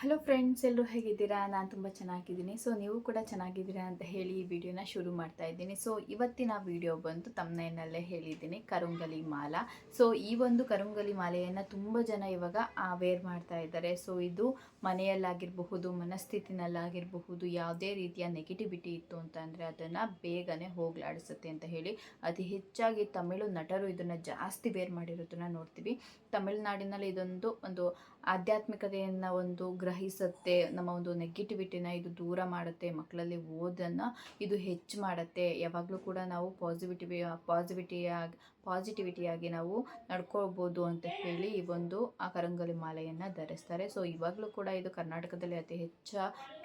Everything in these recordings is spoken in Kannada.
ಹಲೋ ಫ್ರೆಂಡ್ಸ್ ಎಲ್ಲರೂ ಹೇಗಿದ್ದೀರಾ? ನಾನು ತುಂಬ ಚೆನ್ನಾಗಿದ್ದೀನಿ. ಸೊ ನೀವು ಕೂಡ ಚೆನ್ನಾಗಿದ್ದೀರಾ ಅಂತ ಹೇಳಿ ಈ ವಿಡಿಯೋನ ಶುರು ಮಾಡ್ತಾ ಇದ್ದೀನಿ. ಸೊ ಇವತ್ತಿನ ವಿಡಿಯೋ ಬಂದು ತಮ್ಮನೇನಲ್ಲೇ ಹೇಳಿದ್ದೀನಿ, ಕರುಂಗಲಿ ಮಾಲ. ಸೊ ಈ ಒಂದು ಕರುಂಗಲಿ ಮಾಲೆಯನ್ನು ತುಂಬ ಜನ ಇವಾಗ ವೇರ್ ಮಾಡ್ತಾ ಇದ್ದಾರೆ. ಸೊ ಇದು ಮನೆಯಲ್ಲಾಗಿರಬಹುದು, ಮನಸ್ಥಿತಿನಲ್ಲಾಗಿರಬಹುದು, ಯಾವುದೇ ರೀತಿಯ ನೆಗೆಟಿವಿಟಿ ಇತ್ತು ಅಂತಂದರೆ ಅದನ್ನು ಬೇಗನೆ ಹೋಗ್ಲಾಡಿಸುತ್ತೆ ಅಂತ ಹೇಳಿ. ಅತಿ ಹೆಚ್ಚಾಗಿ ತಮಿಳು ನಟರು ಇದನ್ನು ಜಾಸ್ತಿ ವೇರ್ ಮಾಡಿರೋದನ್ನು ನೋಡ್ತೀವಿ. ತಮಿಳುನಾಡಿನಲ್ಲಿ ಇದೊಂದು ಒಂದು ಆಧ್ಯಾತ್ಮಿಕತೆಯನ್ನು ಒಂದು ಗ್ರಹಿಸುತ್ತೆ, ನಮ್ಮ ಒಂದು ನೆಗೆಟಿವಿಟಿನ ಇದು ದೂರ ಮಾಡುತ್ತೆ, ಮಕ್ಕಳಲ್ಲಿ ಓದನ್ನು ಇದು ಹೆಚ್ಚು ಮಾಡುತ್ತೆ. ಯಾವಾಗಲೂ ಕೂಡ ನಾವು ಪಾಸಿಟಿವಿ ಪಾಸಿಟಿವಿಟಿಯಾಗಿ ಪಾಸಿಟಿವಿಟಿಯಾಗಿ ನಾವು ನಡ್ಕೋಬೋದು ಅಂತ ಹೇಳಿ ಈ ಒಂದು ಆ ಕರಂಗಲಿ ಮಾಲೆಯನ್ನು ಧರಿಸ್ತಾರೆ. ಸೊ ಇವಾಗಲೂ ಕೂಡ ಇದು ಕರ್ನಾಟಕದಲ್ಲಿ ಅತಿ ಹೆಚ್ಚು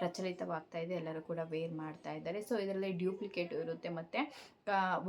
ಪ್ರಚಲಿತವಾಗ್ತಾ ಇದೆ. ಎಲ್ಲರೂ ಕೂಡ ವೇರ್ ಮಾಡ್ತಾ ಇದ್ದಾರೆ. ಸೊ ಇದರಲ್ಲಿ ಡ್ಯೂಪ್ಲಿಕೇಟು ಇರುತ್ತೆ ಮತ್ತು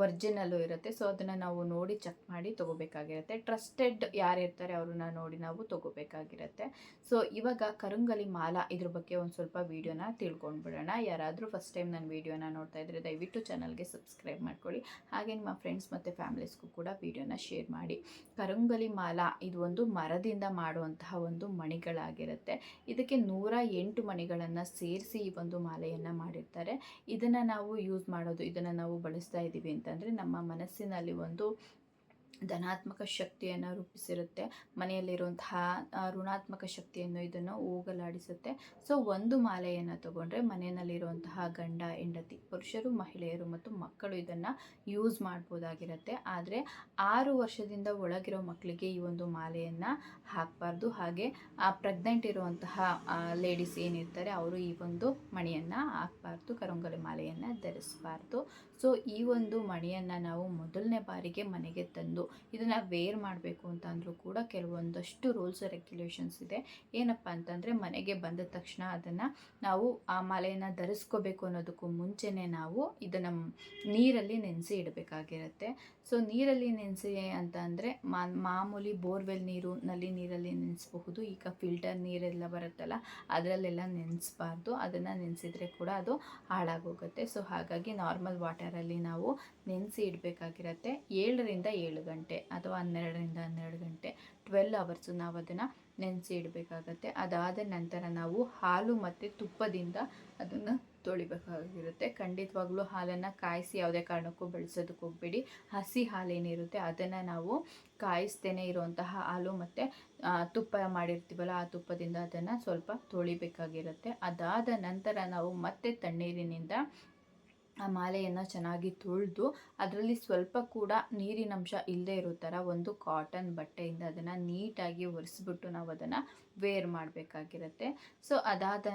ಒರ್ಜಿನಲ್ಲು ಇರುತ್ತೆ. ಸೊ ಅದನ್ನು ನಾವು ನೋಡಿ ಚೆಕ್ ಮಾಡಿ ತೊಗೋಬೇಕಾಗಿರುತ್ತೆ. ಟ್ರಸ್ಟೆಡ್ ಯಾರು ಇರ್ತಾರೆ ಅವ್ರನ್ನ ನೋಡಿ ನಾವು ತೊಗೋಬೇಕಾಗಿರುತ್ತೆ. ಸೊ ಇವಾಗ ಕರುಂಗಲಿ ಮಾಲ ಇದ್ರ ಬಗ್ಗೆ ಒಂದು ಸ್ವಲ್ಪ ವೀಡಿಯೋನ ತಿಳ್ಕೊಂಡ್ಬಿಡೋಣ. ಯಾರಾದರೂ ಫಸ್ಟ್ ಟೈಮ್ ನನ್ನ ವೀಡಿಯೋನ ನೋಡ್ತಾ ಇದ್ದರೆ ದಯವಿಟ್ಟು ಚಾನಲ್ಗೆ ಸಬ್ಸ್ಕ್ರೈಬ್ ಮಾಡ್ಕೊಳ್ಳಿ. ಹಾಗೆ ನಿಮ್ಮ ಫ್ರೆಂಡ್ಸ್ ಮತ್ತು ಫ್ಯಾಮಿಲೀಸ್ಗೂ ಕೂಡ ವೀಡಿಯೋನ ಶೇರ್ ಮಾಡಿ. ಕರುಂಗಲಿ ಮಾಲ ಇದು ಒಂದು ಮರದಿಂದ ಮಾಡುವಂತಹ ಒಂದು ಮಣಿಗಳಾಗಿರುತ್ತೆ. ಇದಕ್ಕೆ ನೂರ ಎಂಟು ಮಣಿಗಳನ್ನು ಸೇರಿಸಿ ಈ ಒಂದು ಮಾಲೆಯನ್ನು ಮಾಡಿರ್ತಾರೆ. ಇದನ್ನು ನಾವು ಯೂಸ್ ಮಾಡೋದು, ಇದನ್ನು ನಾವು ಬಳಸ್ತಾ ಇದ್ದೀವಿ ಅಂತಂದರೆ ನಮ್ಮ ಮನಸ್ಸಿನಲ್ಲಿ ಒಂದು ಧನಾತ್ಮಕ ಶಕ್ತಿಯನ್ನು ರೂಪಿಸಿರುತ್ತೆ. ಮನೆಯಲ್ಲಿರುವಂತಹ ಋಣಾತ್ಮಕ ಶಕ್ತಿಯನ್ನು ಇದನ್ನು ಹೋಗಲಾಡಿಸುತ್ತೆ. ಸೊ, ಒಂದು ಮಾಲೆಯನ್ನು ತಗೊಂಡ್ರೆ ಮನೆಯಲ್ಲಿರುವಂತಹ ಗಂಡ, ಹೆಂಡತಿ, ಪುರುಷರು, ಮಹಿಳೆಯರು ಮತ್ತು ಮಕ್ಕಳು ಇದನ್ನು ಯೂಸ್ ಮಾಡ್ಬೋದಾಗಿರುತ್ತೆ. ಆದರೆ, ಆರು ವರ್ಷದಿಂದ ಒಳಗಿರೋ ಮಕ್ಕಳಿಗೆ ಈ ಒಂದು ಮಾಲೆಯನ್ನು ಹಾಕಬಾರ್ದು. ಹಾಗೆ ಪ್ರೆಗ್ನೆಂಟ್ ಇರುವಂತಹ ಲೇಡೀಸ್ ಏನಿರ್ತಾರೆ, ಅವರು ಈ ಒಂದು ಮಣಿಯನ್ನು ಹಾಕಬಾರ್ದು. ಕರಂಗಲಿ ಮಾಲೆಯನ್ನು ಧರಿಸಬಾರ್ದು. ಸೊ, ಈ ಒಂದು ಮಣಿಯನ್ನು ನಾವು ಮೊದಲನೇ ಬಾರಿಗೆ ಮನೆಗೆ ತಂದು ಇದನ್ನು ವೇರ್ ಮಾಡಬೇಕು ಅಂತ ಅಂದರೂ ಕೂಡ ಕೆಲವೊಂದಷ್ಟು ರೂಲ್ಸ್ ರೆಗ್ಯುಲೇಷನ್ಸ್ ಇದೆ. ಏನಪ್ಪ ಅಂತಂದರೆ ಮನೆಗೆ ಬಂದ ತಕ್ಷಣ ಅದನ್ನು ನಾವು ಆ ಮಾಲೆಯನ್ನು ಧರಿಸ್ಕೋಬೇಕು ಅನ್ನೋದಕ್ಕೂ ಮುಂಚೆನೇ ನಾವು ಇದನ್ನು ನೀರಲ್ಲಿ ನೆನೆಸಿ ಇಡಬೇಕಾಗಿರುತ್ತೆ. ಸೊ ನೀರಲ್ಲಿ ನೆನೆಸಿ ಅಂತ ಅಂದರೆ ಮಾಮೂಲಿ ಬೋರ್ವೆಲ್ ನೀರು ನಲ್ಲಿ ನೀರಲ್ಲಿ ನೆನೆಸಬಹುದು. ಈಗ ಫಿಲ್ಟರ್ ನೀರೆಲ್ಲ ಬರುತ್ತಲ್ಲ, ಅದರಲ್ಲೆಲ್ಲ ನೆನೆಸಬಾರ್ದು. ಅದನ್ನು ನೆನೆಸಿದ್ರೆ ಕೂಡ ಅದು ಹಾಳಾಗೋಗುತ್ತೆ. ಸೊ ಹಾಗಾಗಿ ನಾರ್ಮಲ್ ವಾಟರಲ್ಲಿ ನಾವು ನೆನೆಸಿ ಇಡಬೇಕಾಗಿರತ್ತೆ. ಏಳರಿಂದ ಏಳು ಗಂಟೆ ಅಥವಾ ಹನ್ನೆರಡರಿಂದ ಹನ್ನೆರಡು ಗಂಟೆ. ಟ್ವೆಲ್ ಅವರ್ಸು ನಾವು ಅದನ್ನು ನೆನೆಸಿ ಇಡಬೇಕಾಗತ್ತೆ. ಅದಾದ ನಂತರ ನಾವು ಹಾಲು ಮತ್ತು ತುಪ್ಪದಿಂದ ಅದನ್ನು ತೊಳಿಬೇಕಾಗಿರುತ್ತೆ. ಖಂಡಿತವಾಗ್ಲೂ ಹಾಲನ್ನು ಕಾಯಿಸಿ ಯಾವುದೇ ಕಾರಣಕ್ಕೂ ಬೆಳೆಸೋದಕ್ಕೆ ಹೋಗಬೇಡಿ. ಹಸಿ ಹಾಲೇನಿರುತ್ತೆ ಅದನ್ನು ನಾವು ಕಾಯಿಸ್ತೇನೆ ಇರುವಂತಹ ಹಾಲು ಮತ್ತು ತುಪ್ಪ ಮಾಡಿರ್ತೀವಲ್ಲ ಆ ತುಪ್ಪದಿಂದ ಅದನ್ನು ಸ್ವಲ್ಪ ತೊಳಿಬೇಕಾಗಿರುತ್ತೆ. ಅದಾದ ನಂತರ ನಾವು ಮತ್ತೆ ತಣ್ಣೀರಿನಿಂದ ಆ ಮಾಲೆಯನ್ನು ಚೆನ್ನಾಗಿ ತೊಳೆದು ಅದರಲ್ಲಿ ಸ್ವಲ್ಪ ಕೂಡ ನೀರಿನಂಶ ಇಲ್ಲದೆ ಇರೋ ಥರ ಒಂದು ಕಾಟನ್ ಬಟ್ಟೆಯಿಂದ ಅದನ್ನು ನೀಟಾಗಿ ಒರೆಸ್ಬಿಟ್ಟು ನಾವು ಅದನ್ನು ವೇರ್ ಮಾಡಬೇಕಾಗಿರುತ್ತೆ. ಸೊ ಅದಾದ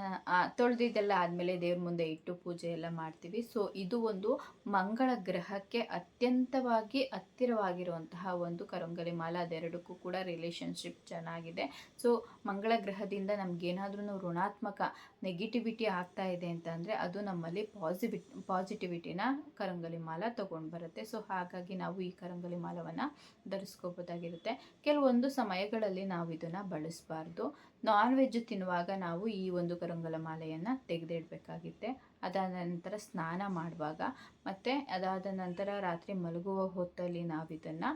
ತೊಳೆದಿದ್ದೆಲ್ಲ ಆದಮೇಲೆ ದೇವ್ರ ಮುಂದೆ ಇಟ್ಟು ಪೂಜೆ ಎಲ್ಲ ಮಾಡ್ತೀವಿ. ಸೊ ಇದು ಒಂದು ಮಂಗಳ ಗ್ರಹಕ್ಕೆ ಅತ್ಯಂತವಾಗಿ ಹತ್ತಿರವಾಗಿರುವಂತಹ ಒಂದು ಕರಂಗಲಿ ಮಾಲ. ಅದೆರಡಕ್ಕೂ ಕೂಡ ರಿಲೇಷನ್ಶಿಪ್ ಚೆನ್ನಾಗಿದೆ. ಸೊ ಮಂಗಳ ಗ್ರಹದಿಂದ ನಮಗೇನಾದ್ರೂ ಋಣಾತ್ಮಕ ನೆಗೆಟಿವಿಟಿ ಆಗ್ತಾ ಇದೆ ಅಂತ ಅಂದರೆ ಅದು ನಮ್ಮಲ್ಲಿ ಪಾಸಿಬಿಟ್ ಪಾಸಿಟಿವಿಟಿನ ಕರಂಗಲಿ ಮಾಲ ತೊಗೊಂಡು ಬರುತ್ತೆ. ಸೊ ಹಾಗಾಗಿ ನಾವು ಈ ಕರಂಗಲಿ ಮಾಲವನ್ನು ಧರಿಸ್ಕೋಬೋದಾಗಿರುತ್ತೆ. ಕೆಲವೊಂದು ಸಮಯಗಳಲ್ಲಿ ನಾವು ಇದನ್ನು ಬಳಸಬಾರ್ದು. ನಾನ್ ವೆಜ್ ತಿನ್ನುವಾಗ ನಾವು ಈ ಒಂದು ಕರಂಗಲ ಮಾಲೆಯನ್ನು ತೆಗೆದಿಡಬೇಕಾಗಿತ್ತೆ. ಅದಾದ ನಂತರ ಸ್ನಾನ ಮಾಡುವಾಗ ಮತ್ತು ಅದಾದ ನಂತರ ರಾತ್ರಿ ಮಲಗುವ ಹೊತ್ತಲ್ಲಿ ನಾವು ಇದನ್ನು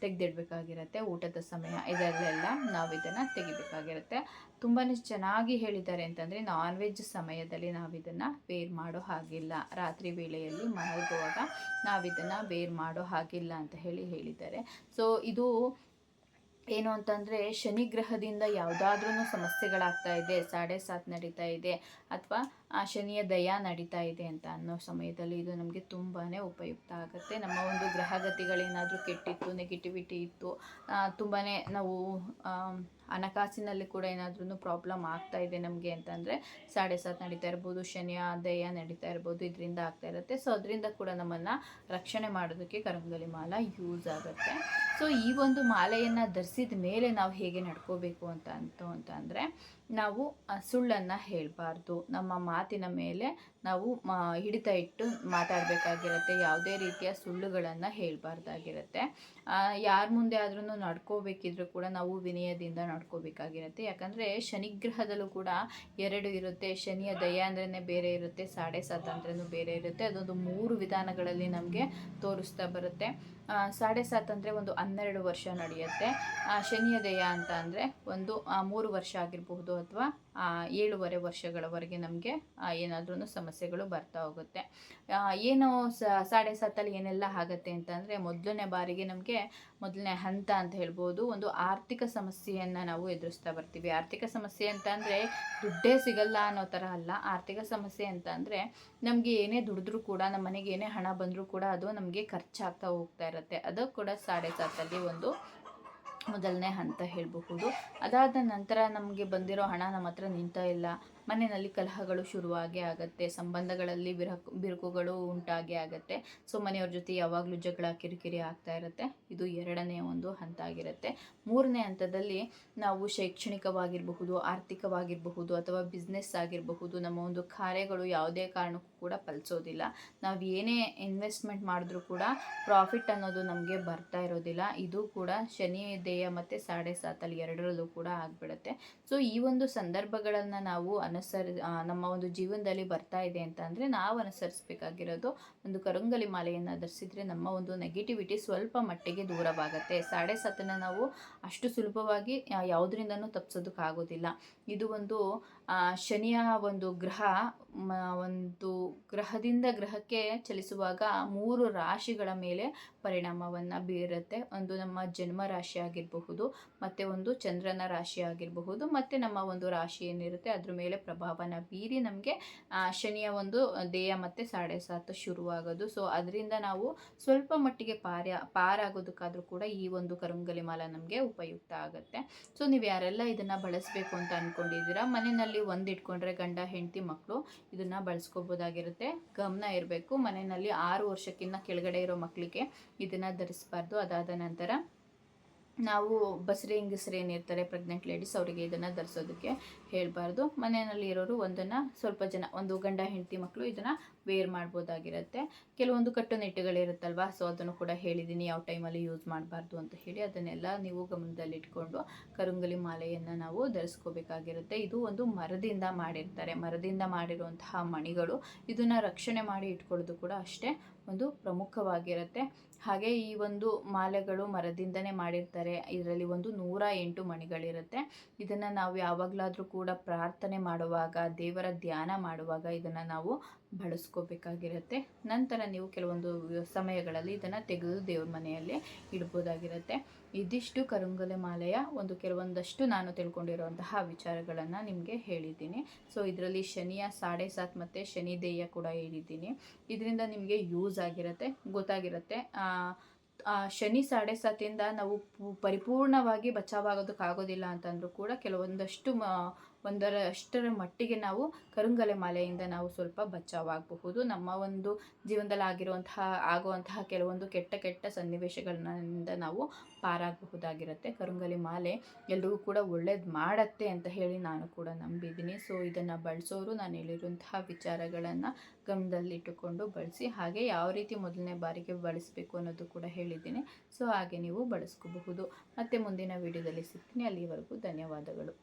ತೆಗೆದಿಡಬೇಕಾಗಿರುತ್ತೆ. ಊಟದ ಸಮಯ ಇದರಲ್ಲೆಲ್ಲ ನಾವು ಇದನ್ನು ತೆಗಿಬೇಕಾಗಿರುತ್ತೆ. ತುಂಬಾ ಚೆನ್ನಾಗಿ ಹೇಳಿದ್ದಾರೆ ಅಂತಂದರೆ ನಾನ್ ವೆಜ್ ಸಮಯದಲ್ಲಿ ನಾವು ಇದನ್ನು ವೇರ್ ಮಾಡೋ ಹಾಗಿಲ್ಲ. ರಾತ್ರಿ ವೇಳೆಯಲ್ಲಿ ಮಲಗುವಾಗ ನಾವು ಇದನ್ನು ವೇರ್ ಮಾಡೋ ಹಾಗಿಲ್ಲ ಅಂತ ಹೇಳಿ ಹೇಳಿದ್ದಾರೆ. ಸೊ ಇದು ಏನು ಅಂತಂದರೆ ಶನಿ ಗ್ರಹದಿಂದ ಯಾವುದಾದ್ರೂ ಸಮಸ್ಯೆಗಳಾಗ್ತಾ ಇದೆ, ಸಾಡೆ ಸಾತ್ ನಡೀತಾ ಇದೆ, ಅಥವಾ, ಆ ಶನಿಯ ದಯ ನಡೀತಾ ಇದೆ ಅಂತ ಅನ್ನೋ ಸಮಯದಲ್ಲಿ ಇದು ನಮಗೆ ತುಂಬಾ ಉಪಯುಕ್ತ ಆಗುತ್ತೆ. ನಮ್ಮ ಒಂದು ಗ್ರಹಗತಿಗಳೇನಾದರೂ ಕೆಟ್ಟಿತ್ತು ನೆಗೆಟಿವಿಟಿ ಇತ್ತು ತುಂಬಾ ನಾವು ಹಣಕಾಸಿನಲ್ಲಿ ಕೂಡ ಏನಾದ್ರೂ ಪ್ರಾಬ್ಲಮ್ ಆಗ್ತಾ ಇದೆ ನಮಗೆ ಅಂತಂದರೆ, ಸಾಡೆ ಸಾತ್ ನಡೀತಾ ಇರ್ಬೋದು, ಶನಿಯ ದಯ ನಡೀತಾ ಇರ್ಬೋದು, ಇದರಿಂದ ಆಗ್ತಾ ಇರುತ್ತೆ. ಸೊ ಅದರಿಂದ ಕೂಡ ನಮ್ಮನ್ನು ರಕ್ಷಣೆ ಮಾಡೋದಕ್ಕೆ ಕರಂಗಲಿ ಮಾಲ ಯೂಸ್ ಆಗುತ್ತೆ. ಸೊ ಈ ಒಂದು ಮಾಲೆಯನ್ನು ಧರಿಸಿದ ಮೇಲೆ ನಾವು ಹೇಗೆ ನಡ್ಕೋಬೇಕು ಅಂತ ಅಂತು ಅಂತ ಅಂದರೆ ನಾವು ಸುಳ್ಳನ್ನು ಹೇಳಬಾರ್ದು. ನಮ್ಮ ಮಾತಿನ ಮೇಲೆ ನಾವು ಮಾ ಹಿಡಿತ ಇಟ್ಟು ಮಾತಾಡಬೇಕಾಗಿರುತ್ತೆ. ಯಾವುದೇ ರೀತಿಯ ಸುಳ್ಳುಗಳನ್ನು ಹೇಳಬಾರ್ದಾಗಿರುತ್ತೆ. ಯಾರ ಮುಂದೆ ಆದ್ರೂ ನಡ್ಕೋಬೇಕಿದ್ರೂ ಕೂಡ ನಾವು ವಿನಯದಿಂದ ನಡ್ಕೋಬೇಕಾಗಿರುತ್ತೆ. ಯಾಕಂದರೆ ಶನಿಗ್ರಹದಲ್ಲೂ ಕೂಡ ಎರಡು ಇರುತ್ತೆ. ಶನಿಯ ದಯ ಅಂದ್ರೇ ಬೇರೆ ಇರುತ್ತೆ. ಸಾಡೆ ಸಾತ್ ಅಂದ್ರೂ ಬೇರೆ ಇರುತ್ತೆ. ಅದೊಂದು ಮೂರು ವಿಧಾನಗಳಲ್ಲಿ ನಮಗೆ ತೋರಿಸ್ತಾ ಬರುತ್ತೆ. ಸಾಡೆ ಸಾತ್ ಅಂದರೆ ಒಂದು ಹನ್ನೆರಡು ವರ್ಷ ನಡೆಯುತ್ತೆ. ಶನಿಯ ದಯ ಅಂತ ಅಂದರೆ ಒಂದು ಮೂರು ವರ್ಷ ಆಗಿರಬಹುದು ಅಥವಾ ಏಳುವರೆ ವರ್ಷಗಳವರೆಗೆ ನಮಗೆ ಏನಾದ್ರೂ ಸಮಸ್ಯೆಗಳು ಬರ್ತಾ ಹೋಗುತ್ತೆ. ಏನು ಸಾಡೆ ಸತ್ತಲ್ಲಿ ಏನೆಲ್ಲ ಆಗುತ್ತೆ ಅಂತಂದರೆ ಮೊದಲನೇ ಬಾರಿಗೆ ನಮಗೆ ಮೊದಲನೇ ಹಂತ ಅಂತ ಹೇಳ್ಬೋದು, ಒಂದು ಆರ್ಥಿಕ ಸಮಸ್ಯೆಯನ್ನು ನಾವು ಎದುರಿಸ್ತಾ ಬರ್ತೀವಿ. ಆರ್ಥಿಕ ಸಮಸ್ಯೆ ಅಂತ ಅಂದರೆ ದುಡ್ಡೇ ಸಿಗಲ್ಲ ಅನ್ನೋ ಥರ ಅಲ್ಲ. ಆರ್ಥಿಕ ಸಮಸ್ಯೆ ಅಂತ ಅಂದರೆ ನಮಗೆ ಏನೇ ದುಡಿದ್ರೂ ಕೂಡ, ನಮ್ಮ ಮನೆಗೆ ಏನೇ ಹಣ ಬಂದರೂ ಕೂಡ ಅದು ನಮಗೆ ಖರ್ಚಾಗ್ತಾ ಹೋಗ್ತಾ ಇರುತ್ತೆ. ಅದು ಕೂಡ ಸಾಡೆ ಸಾತಲ್ಲಿ ಒಂದು ಮೊದಲನೇ ಹಂತ ಹೇಳಬಹುದು. ಅದಾದ ನಂತರ ನಮಗೆ ಬಂದಿರೋ ಹಣ ನಮ್ಮ ಹತ್ರ ನಿಂತಾ ಇಲ್ಲ. ಮನೆಯಲ್ಲಿ ಕಲಹಗಳು ಶುರುವಾಗೇ ಆಗುತ್ತೆ, ಸಂಬಂಧಗಳಲ್ಲಿ ಬಿರುಕು ಬಿರುಕುಗಳು ಉಂಟಾಗೇ ಆಗುತ್ತೆ. ಸೊ, ಮನೆಯವ್ರ ಜೊತೆ ಯಾವಾಗಲೂ ಜಗಳ, ಕಿರಿಕಿರಿ ಆಗ್ತಾ ಇರುತ್ತೆ. ಇದು ಎರಡನೇ ಒಂದು ಹಂತ ಆಗಿರುತ್ತೆ ಮೂರನೇ ಹಂತದಲ್ಲಿ ನಾವು ಶೈಕ್ಷಣಿಕವಾಗಿರಬಹುದು, ಆರ್ಥಿಕವಾಗಿರಬಹುದು ಅಥವಾ ಬಿಸ್ನೆಸ್ ಆಗಿರಬಹುದು, ನಮ್ಮ ಒಂದು ಕಾರ್ಯಗಳು ಯಾವುದೇ ಕಾರಣಕ್ಕೂ ಕೂಡ ಫಲಿಸೋದಿಲ್ಲ. ನಾವು ಏನೇ ಇನ್ವೆಸ್ಟ್ಮೆಂಟ್ ಮಾಡಿದ್ರೂ ಕೂಡ ಪ್ರಾಫಿಟ್ ಅನ್ನೋದು ನಮಗೆ ಬರ್ತಾ ಇರೋದಿಲ್ಲ. ಇದು ಕೂಡ ಶನಿ ದೇಯ ಮತ್ತು ಸಾಡೆ ಸಾತಲ್ಲಿ ಎರಡರಲ್ಲೂ ಕೂಡ ಆಗಿಬಿಡುತ್ತೆ. ಸೊ, ಈ ಒಂದು ಸಂದರ್ಭಗಳನ್ನು ನಾವು ಅನುಸರಿ ನಮ್ಮ ಒಂದು ಜೀವನದಲ್ಲಿ ಬರ್ತಾ ಇದೆ ಅಂತ ಅಂದರೆ ನಾವು ಅನುಸರಿಸಬೇಕಾಗಿರೋದು ಒಂದು ಕರಂಗಲಿ ಮಾಲೆಯನ್ನು ಧರಿಸಿದರೆ ನಮ್ಮ ಒಂದು ನೆಗೆಟಿವಿಟಿ ಸ್ವಲ್ಪ ಮಟ್ಟಿಗೆ ದೂರವಾಗುತ್ತೆ. ಸಾಡೆ ಸಾತನ್ನು ನಾವು ಅಷ್ಟು ಸುಲಭವಾಗಿ ಯಾವುದರಿಂದನೂ ತಪ್ಪಿಸೋದಕ್ಕಾಗೋದಿಲ್ಲ ಇದು ಒಂದು ಶನಿಯ ಒಂದು ಗ್ರಹ ಒಂದು ಗ್ರಹದಿಂದ ಗ್ರಹಕ್ಕೆ ಚಲಿಸುವಾಗ ಮೂರು ರಾಶಿಗಳ ಮೇಲೆ ಪರಿಣಾಮವನ್ನು ಬೀರುತ್ತೆ. ಒಂದು ನಮ್ಮ ಜನ್ಮ ರಾಶಿ ಆಗಿರಬಹುದು, ಮತ್ತು ಒಂದು ಚಂದ್ರನ ರಾಶಿ ಆಗಿರಬಹುದು, ಮತ್ತು ನಮ್ಮ ಒಂದು ರಾಶಿ ಏನಿರುತ್ತೆ ಅದ್ರ ಮೇಲೆ ಪ್ರಭಾವನ ಬೀರಿ ನಮಗೆ ಶನಿಯ ಒಂದು ದೇಹ ಮತ್ತು ಸಾಡೆ ಸಾತು ಶುರುವಾಗೋದು. ಸೊ ಅದರಿಂದ ನಾವು ಸ್ವಲ್ಪ ಮಟ್ಟಿಗೆ ಪಾರ ಪಾರಾಗೋದಕ್ಕಾದರೂ ಕೂಡ ಈ ಒಂದು ಕರುಂಗಲಿ ಮಾಲ ನಮಗೆ ಉಪಯುಕ್ತ ಆಗುತ್ತೆ. ಸೊ ನೀವು ಯಾರೆಲ್ಲ ಇದನ್ನು ಬಳಸಬೇಕು ಅಂತ ಅಂದ್ಕೊಂಡಿದ್ದೀರಾ ಮನೆಯಲ್ಲಿ ಒಂದು ಇಟ್ಕೊಂಡ್ರೆ ಗಂಡ, ಹೆಂಡತಿ ಮಕ್ಕಳು ಇದನ್ನ ಬಳಸ್ಕೋಬೋದಾಗಿರುತ್ತೆ. ಗಮನ ಇರಬೇಕು. ಮನೆಯಲ್ಲಿ ಆರು ವರ್ಷಕ್ಕಿಂತ ಕೆಳಗಡೆ ಇರೋ ಮಕ್ಕಳಿಗೆ ಇದನ್ನ ಧರಿಸಬಾರ್ದು. ಅದಾದ ನಂತರ ನಾವು ಬಸರಿ ಹೆಂಗಸರು ಏನಿರ್ತಾರೆ ಪ್ರೆಗ್ನೆಂಟ್ ಲೇಡೀಸ್ ಅವರಿಗೆ ಇದನ್ನು ಧರಿಸೋದಕ್ಕೆ ಹೇಳಬಾರ್ದು. ಮನೆಯಲ್ಲಿ ಇರೋರು ಒಂದನ್ನು ಸ್ವಲ್ಪ ಜನ, ಒಂದು ಗಂಡ, ಹೆಂಡತಿ ಮಕ್ಕಳು ಇದನ್ನು ವೇರ್ ಮಾಡ್ಬೋದಾಗಿರುತ್ತೆ. ಕೆಲವೊಂದು ಕಟ್ಟುನಿಟ್ಟುಗಳಿರುತ್ತಲ್ವ ಸೊ ಅದನ್ನು ಕೂಡ ಹೇಳಿದ್ದೀನಿ, ಯಾವ ಟೈಮಲ್ಲಿ ಯೂಸ್ ಮಾಡಬಾರ್ದು ಅಂತ ಹೇಳಿ ಅದನ್ನೆಲ್ಲ ನೀವು ಗಮನದಲ್ಲಿಟ್ಕೊಂಡು ಕರುಂಗಲಿ ಮಾಲೆಯನ್ನು ನಾವು ಧರಿಸ್ಕೋಬೇಕಾಗಿರುತ್ತೆ. ಇದು ಒಂದು ಮರದಿಂದ ಮಾಡಿರ್ತಾರೆ. ಮರದಿಂದ ಮಾಡಿರುವಂತಹ ಮಣಿಗಳು ಇದನ್ನು ರಕ್ಷಣೆ ಮಾಡಿ ಇಟ್ಕೊಳ್ಳೋದು ಕೂಡ ಅಷ್ಟೇ ಒಂದು ಪ್ರಮುಖವಾಗಿರುತ್ತೆ. ಹಾಗೆ ಈ ಒಂದು ಮಾಲೆಗಳು ಮರದಿಂದನೇ ಮಾಡಿರ್ತಾರೆ. ಇದರಲ್ಲಿ ಒಂದು ನೂರ ಎಂಟು ಮಣಿಗಳಿರುತ್ತೆ. ಇದನ್ನು ನಾವು ಯಾವಾಗಲಾದರೂ ಕೂಡ ಪ್ರಾರ್ಥನೆ ಮಾಡುವಾಗ, ದೇವರ ಧ್ಯಾನ ಮಾಡುವಾಗ ಇದನ್ನು ನಾವು ಬಳಸ್ಕೋಬೇಕಾಗಿರುತ್ತೆ. ನಂತರ ನೀವು ಕೆಲವೊಂದು ಸಮಯಗಳಲ್ಲಿ ಇದನ್ನು ತೆಗೆದು ದೇವ್ರ ಮನೆಯಲ್ಲಿ ಇಡ್ಬೋದಾಗಿರುತ್ತೆ. ಇದಿಷ್ಟು ಕರುಂಗಲೆ ಮಾಲೆಯ ಒಂದು ಕೆಲವೊಂದಷ್ಟು ನಾನು ತಿಳ್ಕೊಂಡಿರುವಂತಹ ವಿಚಾರಗಳನ್ನು ನಿಮಗೆ ಹೇಳಿದ್ದೀನಿ. ಸೊ ಇದರಲ್ಲಿ ಶನಿಯ ಸಾಡೆ ಸಾತ್ ಮತ್ತು ಶನಿ ದೇಯ ಕೂಡ ಹೇಳಿದ್ದೀನಿ. ಇದರಿಂದ ನಿಮಗೆ ಯೂಸ್ ಆಗಿರುತ್ತೆ, ಗೊತ್ತಾಗಿರುತ್ತೆ. ಶನಿ ಸಾಡೆ ಸಾತಿಂದ ನಾವು ಪರಿಪೂರ್ಣವಾಗಿ ಬಚಾವಾಗೋದಕ್ಕಾಗೋದಿಲ್ಲ ಅಂತಂದರೂ ಕೂಡ ಕೆಲವೊಂದಷ್ಟು ಒಂದರಷ್ಟರ ಮಟ್ಟಿಗೆ ನಾವು ಕರುಂಗಲೆ ಮಾಲೆಯಿಂದ ನಾವು ಸ್ವಲ್ಪ ಬಚಾವಾಗಬಹುದು. ನಮ್ಮ ಒಂದು ಜೀವನದಲ್ಲಿ ಆಗಿರುವಂತಹ, ಆಗುವಂತಹ ಕೆಲವೊಂದು ಕೆಟ್ಟ ಕೆಟ್ಟ ಸನ್ನಿವೇಶಗಳಿಂದ ನಾವು ಪಾರಾಗಬಹುದಾಗಿರುತ್ತೆ. ಕರುಂಗಲಿ ಮಾಲೆ ಎಲ್ರಿಗೂ ಕೂಡ ಒಳ್ಳೇದು ಮಾಡತ್ತೆ ಅಂತ ಹೇಳಿ ನಾನು ಕೂಡ ನಂಬಿದ್ದೀನಿ. ಸೊ ಇದನ್ನು ಬಳಸೋರು ನಾನು ಹೇಳಿರುವಂತಹ ವಿಚಾರಗಳನ್ನು ಗಮನದಲ್ಲಿಟ್ಟುಕೊಂಡು ಬಳಸಿ, ಹಾಗೆ ಯಾವ ರೀತಿ ಮೊದಲನೇ ಬಾರಿಗೆ ಬಳಸಬೇಕು ಅನ್ನೋದು ಕೂಡ ಹೇಳಿದ್ದೀನಿ. ಸೊ ಹಾಗೆ ನೀವು ಬಳಸ್ಕೋಬಹುದು. ಮತ್ತೆ ಮುಂದಿನ ವಿಡಿಯೋದಲ್ಲಿ ಸಿಗ್ತೀನಿ. ಅಲ್ಲಿವರೆಗೂ ಧನ್ಯವಾದಗಳು.